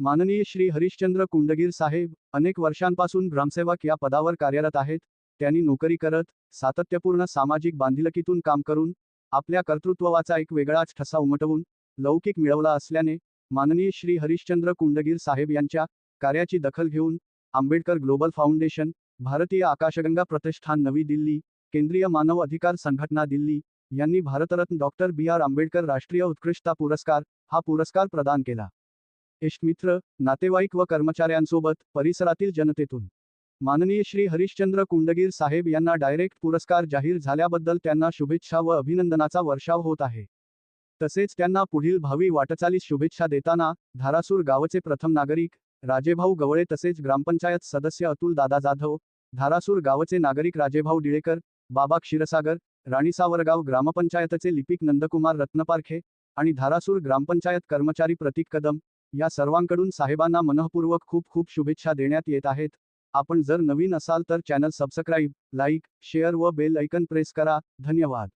माननीय श्री हरिश्चंद्र कुंडगीर साहेब अनेक वर्षांपासून ग्रामसेवक या पदावर कार्यरत आहेत. त्यांनी नोकरी करत सातत्यपूर्ण सामाजिक बांधिलकीतून काम करून आपल्या कर्तृत्वाचा एक वेगळाच ठसा उमटवून लौकिक मिळवला असल्याने माननीय श्री हरिश्चंद्र कुंडगीर साहेब यांच्या कार्याची दखल घेऊन आंबेडकर ग्लोबल फाउंडेशन भारतीय आकाशगंगा प्रतिष्ठान नवी दिल्ली केंद्रीय मानव अधिकार संघटना दिल्ली यांनी Bharat Ratna doctor B R Ambedkar राष्ट्रीय उत्कृष्टता पुरस्कार हा पुरस्कार प्रदान केला. इष्टमित्र नातेवाईक व कर्मचाऱ्यांसोबत परिसरातील जनतेतून. माननीय श्री हरिश्चंद्र कुंडगीर साहेब यांना डायरेक्ट पुरस्कार जाहीर झाल्याबद्दल त्यांना शुभेच्छा व अभिनंदनाचा वर्षाव होत आहे. तसेच त्यांना पुढील भावी वाटचालीस शुभेच्छा देताना धारासूर गावचे प्रथम नागरिक राजेभाऊ गवळे तसेच ग्रामपंचायत सदस्य अतुल दादा जाधव धारासूर गावचे नागरिक राजेभाऊ डिळेकर बाबा क्षीरसागर राणीसावरगाव ग्रामपंचायतचे लिपिक नंदकुमार रत्नपारखे आणि धारासूर ग्रामपंचायत कर्मचारी प्रतीक कदम या सर्वांकडून साहेबांना मनःपूर्वक खूप खूप शुभेच्छा देण्यात येत आहेत. आपण जर नवीन असाल तर चॅनल सबस्क्राईब लाईक शेअर व बेल ऐकन प्रेस करा. धन्यवाद.